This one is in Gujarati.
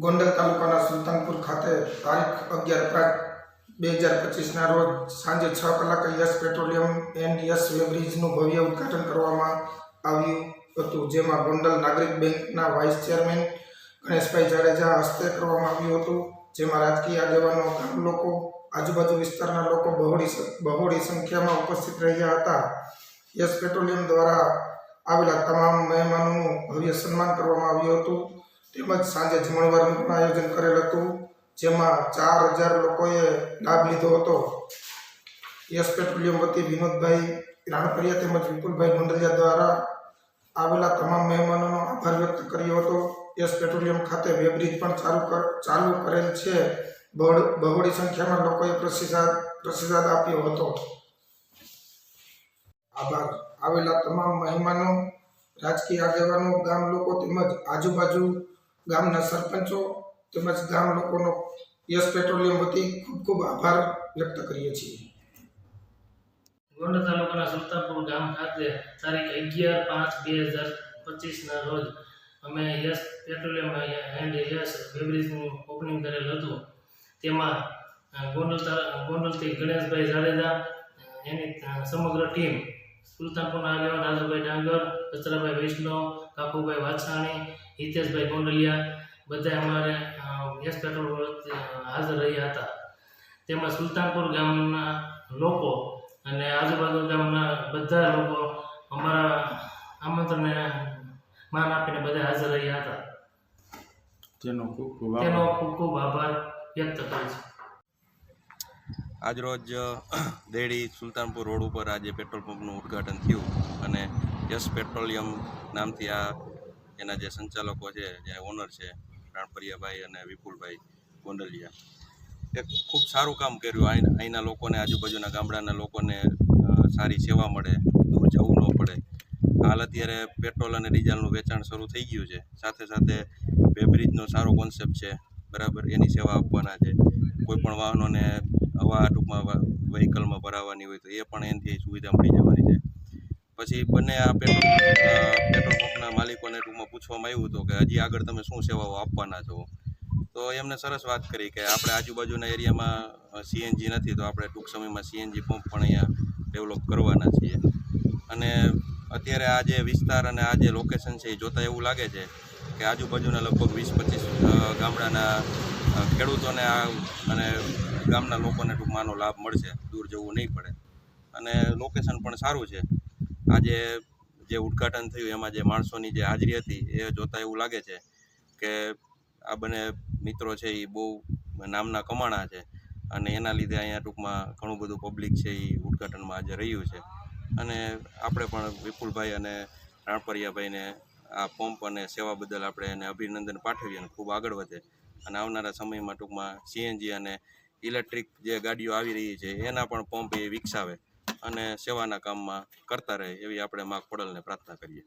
ગોંડલ તાલુકાના સુલતાનપુર ખાતે તારીખ અગિયાર પાંચ બે હજાર પચીસના રોજ સાંજે છ કલાકે યસ પેટ્રોલિયમ એન્ડ યસ વેબ્રિજનું ભવ્ય ઉદ્ઘાટન કરવામાં આવ્યું હતું, જેમાં ગોંડલ નાગરિક બેંકના વાઇસ ચેરમેન ગણેશભાઈ જાડેજા હસ્તે કરવામાં આવ્યું હતું, જેમાં રાજકીય આગેવાનો, ગામ લોકો, આજુબાજુ વિસ્તારના લોકો બહોળી બહોળી સંખ્યામાં ઉપસ્થિત રહ્યા હતા. યસ પેટ્રોલિયમ દ્વારા આવેલા તમામ મહેમાનોનું ભવ્ય સન્માન કરવામાં આવ્યું હતું. તેમજ સાંજે જમણવારનું પણ આયોજન કરેલ હતું, જેમાં ચાર હજાર લોકોએ લાભ લીધો હતો. યસ પેટ્રોલિયમ વતી વિનોદભાઈ રાણપરિયા તેમજ વિપુલભાઈ ગોંડલિયા દ્વારા આવેલા તમામ મહેમાનોનો આભાર વ્યક્ત કર્યો હતો. યસ પેટ્રોલિયમ ખાતે વેબ્રિજ પણ ચાલુ કર, ચાલુ કરેલ છે. બહોળી સંખ્યામાં લોકોએ પ્રતિસાદ પ્રતિસાદ આપ્યો હતો. આભાર. આવેલા તમામ મહેમાનો, રાજકીય આગેવાનો, ગામ લોકો તેમજ આજુબાજુ ગામના સરપંચો તેમજ ગામ લોકોનો યસ પેટ્રોલિયમ વતી ખૂબ ખૂબ આભાર વ્યક્ત કરીએ છીએ. ગોંડલ તાલુકાના સુલતાનપુર ગામ ખાતે તારીખ અગિયાર પાંચ બે હજાર પચીસના રોજ અમે યસ પેટ્રોલિયમ એન્ડ યસ બેવરેજનું ઓપનિંગ કરેલ હતું. તેમાં ગોંડલ ગોંડલથી ગણેશભાઈ જાડેજા એની સમગ્ર ટીમ સુલતાનપુરના આગેવાન રાજુભાઈ ડાંગર કચરાભાઈ વૈષ્ણવ કાકુભાઈ વાછાણી હિતેશભાઈ ગોંડલિયા બધા અમારે ગેસ પેટ્રોલ હાજર રહ્યા હતા. તેમાં સુલતાનપુર ગામના લોકો અને આજુબાજુ ગામના બધા લોકો અમારા આમંત્રણને માન આપીને બધા હાજર રહ્યા હતા. તેનો ખૂબ ખૂબ તેનો આભાર ખૂબ ખૂબ આભાર વ્યક્ત કરું છું આજરોજ દેડી સુલતાનપુર રોડ ઉપર આજે પેટ્રોલ પંપનું ઉદ્ઘાટન થયું અને યશ પેટ્રોલિયમ નામથી આ એના જે સંચાલકો છે, જે ઓનર છે, રાણપરિયાભાઈ અને વિપુલભાઈ ગોંડલિયા એક ખૂબ સારું કામ કર્યું. અહીં અહીંના લોકોને, આજુબાજુના ગામડાના લોકોને સારી સેવા મળે, દૂર જવું ન પડે. હાલ અત્યારે પેટ્રોલ અને ડીઝલનું વેચાણ શરૂ થઈ ગયું છે. સાથે સાથે વેબ્રિજનો સારો કોન્સેપ્ટ છે. બરાબર, એની સેવા આપવાના છે. કોઈપણ વાહનોને હવા ટૂંકમાં વ્હીકલમાં ભરાવાની હોય તો એ પણ એનથી સુવિધા મળી જવાની છે. પછી બંને આ પેટ્રોલ પેટ્રોલ પંપના માલિકોને ટૂંકમાં પૂછવામાં આવ્યું હતું કે હજી આગળ તમે શું સેવાઓ આપવાના છો? તો એમને સરસ વાત કરી કે આપણે આજુબાજુના એરિયામાં સીએનજી નથી તો આપણે ટૂંક સમયમાં સીએનજી પંપ પણ અહીંયા ડેવલપ કરવાના છીએ. અને અત્યારે આ જે વિસ્તાર અને આ જે લોકેશન છે એ જોતાં એવું લાગે છે કે આજુબાજુના લગભગ વીસ પચીસ ગામડાના ખેડૂતોને આ અને ગામના લોકોને ટૂંકમાંનો લાભ મળશે, દૂર જવું નહીં પડે. અને લોકેશન પણ સારું છે. આજે જે ઉદ્ઘાટન થયું, એમાં જે માણસોની જે હાજરી હતી, એ જોતાં એવું લાગે છે કે આ બંને મિત્રો છે એ બહુ નામના કમાણા છે અને એના લીધે અહીંયા ટૂંકમાં ઘણું બધું પબ્લિક છે એ ઉદ્ઘાટનમાં આજે રહ્યું છે. અને આપણે પણ વિપુલભાઈ અને રાણપરિયાભાઈને આ પંપ અને સેવા બદલ આપણે એને અભિનંદન પાઠવીએ અને ખૂબ આગળ વધે. અને આવનારા સમયમાં ટૂંકમાં સીએનજી અને ઇલેક્ટ્રિક જે ગાડીઓ આવી રહી છે, એના પણ પંપ એ વિકસાવે અને સેવાના કામમાં કરતા રહે એવી આપણે મા ખોડલને પ્રાર્થના કરીએ.